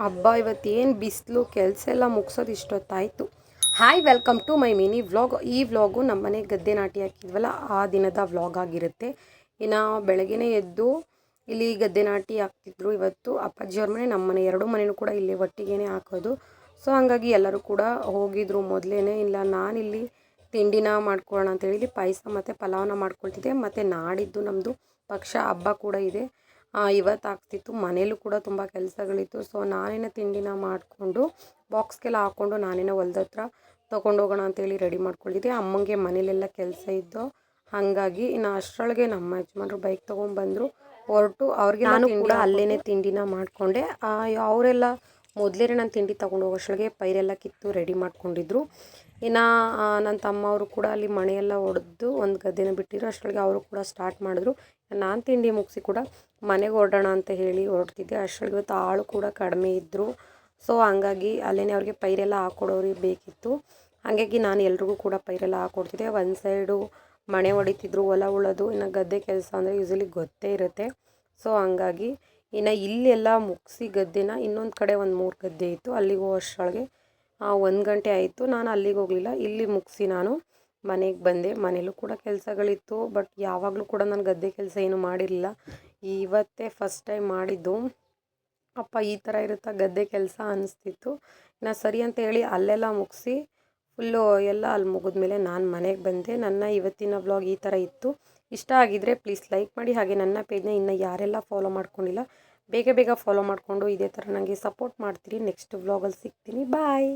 ಹಬ್ಬ ಇವತ್ತೇನು ಬಿಸಿಲು, ಕೆಲಸ ಎಲ್ಲ ಮುಗಿಸೋದು ಇಷ್ಟೊತ್ತಾಯಿತು. Hi welcome to my mini vlog ಈ ವ್ಲಾಗು ನಮ್ಮನೆ ಗದ್ದೆ ನಾಟಿ ಹಾಕಿದ್ವಲ್ಲ, ಆ ದಿನದ ವ್ಲಾಗ್ ಆಗಿರುತ್ತೆ. ಇನ್ನು ಬೆಳಗ್ಗೆ ಎದ್ದು ಇಲ್ಲಿ ಗದ್ದೆ ನಾಟಿ ಹಾಕ್ತಿದ್ರು ಇವತ್ತು. ಅಪ್ಪಾಜಿಯವ್ರ ಮನೆ ನಮ್ಮ ಮನೆ ಎರಡು ಮನೆಯೂ ಕೂಡ ಇಲ್ಲಿ ಒಟ್ಟಿಗೆ ಹಾಕೋದು. ಸೊ ಹಾಗಾಗಿ ಎಲ್ಲರೂ ಕೂಡ ಹೋಗಿದ್ರು ಮೊದಲೇ ಇಲ್ಲ, ನಾನಿಲ್ಲಿ ತಿಂಡಿನ ಮಾಡ್ಕೊಳ್ಳೋಣ ಅಂತೇಳಿ ಪಾಯಸ ಮತ್ತು ಪಲಾವನ್ನ ಮಾಡ್ಕೊಳ್ತಿದ್ದೆ. ಮತ್ತು ನಾಡಿದ್ದು ನಮ್ಮದು ಪಕ್ಷ ಹಬ್ಬ ಕೂಡ ಇದೆ. ಇವತ್ತು ಆಗ್ತಿತ್ತು ಮನೇಲೂ ಕೂಡ ತುಂಬ ಕೆಲಸಗಳಿತ್ತು. ಸೊ ನಾನೇನ ತಿಂಡಿನ ಮಾಡಿಕೊಂಡು ಬಾಕ್ಸ್ಗೆಲ್ಲ ಹಾಕ್ಕೊಂಡು ನಾನೇನ ಹೊಲ್ದತ್ರ ತೊಗೊಂಡು ಹೋಗೋಣ ಅಂತೇಳಿ ರೆಡಿ ಮಾಡ್ಕೊಂಡಿದ್ದೆ. ಅಮ್ಮಂಗೆ ಮನೇಲೆಲ್ಲ ಕೆಲಸ ಇದ್ದೋ ಹಾಗಾಗಿ ಇನ್ನು ಅಷ್ಟರೊಳಗೆ ನಮ್ಮ ಯಜಮಾನ್ರು ಬೈಕ್ ತೊಗೊಂಡ್ಬಂದರು ಹೊರಟು ಅವ್ರಿಗೆ ನಾನು ಕೂಡ ಅಲ್ಲೇ ತಿಂಡಿನ ಮಾಡಿಕೊಂಡೆ. ಅವರೆಲ್ಲ ಮೊದಲೇ ನಾನು ತಿಂಡಿ ತೊಗೊಂಡು ಹೋಗೋಷ್ಟೊಳಗೆ ಪೈರೆಲ್ಲ ಕಿತ್ತು ರೆಡಿ ಮಾಡ್ಕೊಂಡಿದ್ರು. ಇನ್ನು ನನ್ನ ತಮ್ಮವರು ಕೂಡ ಅಲ್ಲಿ ಮನೆಯೆಲ್ಲ ಹೊಡೆದು ಒಂದು ಗದ್ದೆನ ಬಿಟ್ಟಿದ್ರು. ಅಷ್ಟರೊಳಗೆ ಅವರು ಕೂಡ ಸ್ಟಾರ್ಟ್ ಮಾಡಿದ್ರು. ನಾನು ತಿಂಡಿ ಮುಗಿಸಿ ಕೂಡ ಮನೆಗೆ ಹೊರಡೋಣ ಅಂತ ಹೇಳಿ ಹೊರಡ್ತಿದ್ದೆ. ಅಷ್ಟರೊಳಗೆ ಇವತ್ತು ಆಳು ಕೂಡ ಕಡಿಮೆ ಇದ್ದರು ಸೊ ಹಂಗಾಗಿ ಅಲ್ಲೇ ಅವ್ರಿಗೆ ಪೈರೆಲ್ಲ ಹಾಕ್ಕೊಡೋರಿಗೆ ಬೇಕಿತ್ತು. ಹಾಗಾಗಿ ನಾನು ಎಲ್ರಿಗೂ ಕೂಡ ಪೈರೆಲ್ಲ ಹಾಕೊಡ್ತಿದ್ದೆ. ಒಂದು ಸೈಡು ಮಣೆ ಹೊಡಿತಿದ್ರು, ಹೊಲ ಉಳೋದು. ಇನ್ನು ಗದ್ದೆ ಕೆಲಸ ಅಂದರೆ ಯೂಸಲಿ ಗೊತ್ತೇ ಇರುತ್ತೆ. ಸೊ ಹಂಗಾಗಿ ಇನ್ನು ಇಲ್ಲೆಲ್ಲ ಮುಗಿಸಿ ಗದ್ದೆನ ಇನ್ನೊಂದು ಕಡೆ ಒಂದು ಮೂರು ಗದ್ದೆ ಇತ್ತು. ಅಲ್ಲಿಗೆ ಹೋಗೋಷ್ಟ್ರೊಳಗೆ ಒಂದು ಗಂಟೆ ಆಯಿತು. ನಾನು ಅಲ್ಲಿಗೆ ಹೋಗಲಿಲ್ಲ. ಇಲ್ಲಿ ಮುಗಿಸಿ ನಾನು ಮನೆಗೆ ಬಂದೆ. ಮನೇಲೂ ಕೂಡ ಕೆಲಸಗಳಿತ್ತು, ಬಟ್ ಯಾವಾಗಲೂ ಕೂಡ ನಾನು ಗದ್ದೆ ಕೆಲಸ ಏನು ಮಾಡಿರಲಿಲ್ಲ. ಇವತ್ತೇ ಫಸ್ಟ್ ಟೈಮ್ ಮಾಡಿದ್ದು. ಅಪ್ಪ ಈ ಥರ ಇರುತ್ತಾ ಗದ್ದೆ ಕೆಲಸ ಅನ್ನಿಸ್ತಿತ್ತು ನಾ ಸರಿ ಅಂತ ಹೇಳಿ ಅಲ್ಲೆಲ್ಲ ಮುಗಿಸಿ ಫುಲ್ಲು ಎಲ್ಲ ಅಲ್ಲಿ ಮುಗಿದ್ಮೇಲೆ ನಾನು ಮನೆಗೆ ಬಂದೆ. ನನ್ನ ಇವತ್ತಿನ ವ್ಲಾಗ್ ಈ ಥರ ಇತ್ತು. ಇಷ್ಟ ಆಗಿದ್ದರೆ ಪ್ಲೀಸ್ ಲೈಕ್ ಮಾಡಿ. ಹಾಗೆ ನನ್ನ ಪೇಜ್ನ ಇನ್ನು ಯಾರೆಲ್ಲ ಫಾಲೋ ಮಾಡ್ಕೊಂಡಿಲ್ಲ, ಬೇಗ ಬೇಗ ಫಾಲೋ ಮಾಡಿಕೊಂಡು ಇದೇ ಥರ ನನಗೆ ಸಪೋರ್ಟ್ ಮಾಡ್ತೀರಿ. ನೆಕ್ಸ್ಟ್ ವ್ಲಾಗಲ್ಲಿ ಸಿಗ್ತೀನಿ. ಬಾಯ್